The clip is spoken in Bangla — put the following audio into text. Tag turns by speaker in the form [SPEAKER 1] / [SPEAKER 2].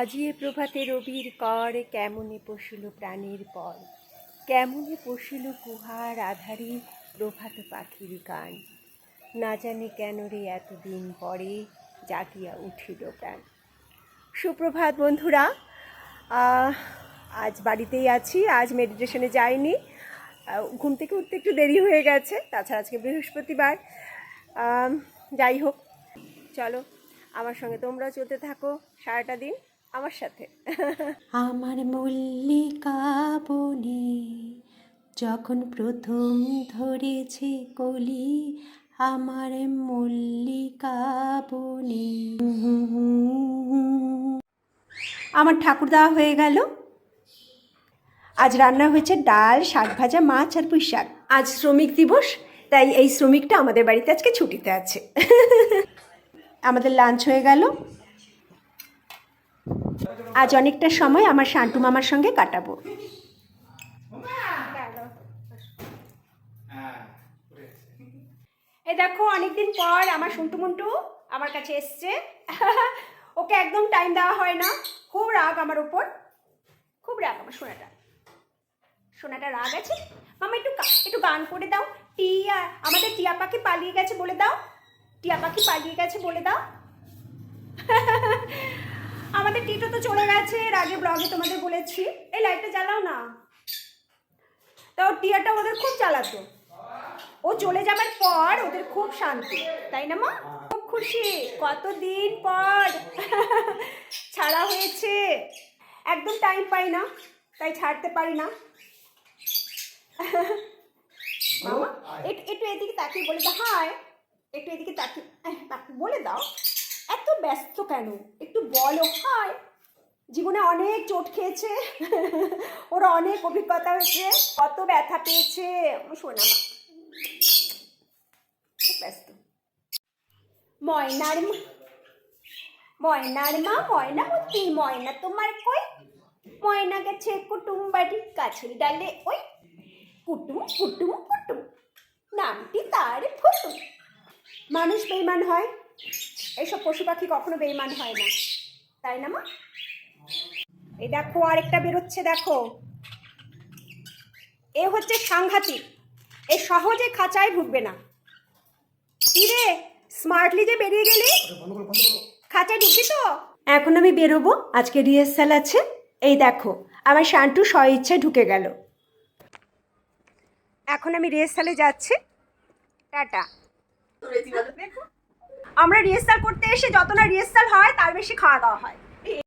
[SPEAKER 1] আজিয়ে প্রভাতে রবির কর কেমনে পশুল প্রাণীর পর? কেমনে পশুল কুহার আধারে প্রভাত পাখির গান? না জানি কেন রে এতদিন পরে জাগিয়া উঠিল প্রাণ। সুপ্রভাত বন্ধুরা আজ বাড়িতেই আছি, আজ মেডিটেশনে যাইনি। ঘুম থেকে উঠতে একটু দেরি হয়ে গেছে, তাছাড়া আজকে বৃহস্পতিবার। যাই হোক, চলো, আমার সঙ্গে তোমরা চলতে থাকো, সারাটা দিন। আমার সাথে।
[SPEAKER 2] আমার মল্লিকা বনে যখন প্রথম ধরেছে কলি, আমার মল্লিকা বনে
[SPEAKER 1] আমার ঠাকুর দেওয়া হয়ে গেল। আজ রান্না হয়েছে ডাল, শাক ভাজা, মাছ আর পুঁই শাক। আজ শ্রমিক দিবস, তাই এই শ্রমিকটা আমাদের বাড়িতে আজকে ছুটিতে আছে। আমাদের লাঞ্চ হয়ে গেল। আজ অনেকটা সময় আমার শান্টু মামার সঙ্গে কাটাবো। এই দেখো, অনেকদিন পর আমার সন্টু মন্টু আমার কাছে এসছে। ওকে একদম টাইম দেওয়া হয় না। খুব রাগ আমার উপর। খুব রাগ আমার সোনাটা। সোনাটা রাগ আছে? মামা, একটু একটু গান করে দাও। টিয়া, আমাদের টিয়া পাখি পালিয়ে গেছে বলে দাও। টিয়া পাখি পালিয়ে গেছে বলে দাও। আমাদের টিটো তো চলে গেছে, এর আগে ব্লগে তোমাদের বলেছি। এই লাইটটা জ্বালাও না। তাও টিয়াটা ওদের খুব জ্বালাতো। ও চলে যাবার পর ওদের খুব শান্তি। তাই না মা? খুব খুশি। কতদিন পর ছাড়া হয়েছে। একদম টাইম পাই না, তাই ছাড়তে পারি না। একটু এদিকে তাকিয়ে বলে দাও। হাই, একটু এদিকে তাকিয়ে বলে দাও। এত ব্যস্ত কেন? একটু বলো। হাই। জীবনে অনেক চোট খেয়েছে। ওর অনেক অভিজ্ঞতা হয়েছে। কত ব্যথা পেয়েছে। শোনা ব্যস্ত। ময়নার ময়নার মা, ময়না হচ্ছে ময়না তোমার কই? ময়না গেছে কুটুম বাড়ির গাছের ডালে। ওই কুটুম কুটুম কুটুম। নামটি তার ফুটুম মানুষ বেইমান হয়। এইসব পশু পাখি কখনো বেইমান হয় না। তাই না, মা? এই দেখো, আরেকটা বেরোচ্ছে দেখো। এ হচ্ছে সাংঘাতিক। এ সহজে খাঁচায় ঢুকবে না। কি রে স্মার্টলি যে বেরিয়ে গেলি? খাঁচায় ঢুকবি তো? এখন আমি বেরোবো, আজকে রিহার্সাল আছে। এই দেখো, আমার শান্টু স্ব ইচ্ছায় ঢুকে গেল। এখন আমি রিহার্সালে যাচ্ছি। টাটা। আমরা রিহার্সাল করতে এসে যত না রিহার্সাল হয় তার বেশি খাওয়া দাওয়া হয়।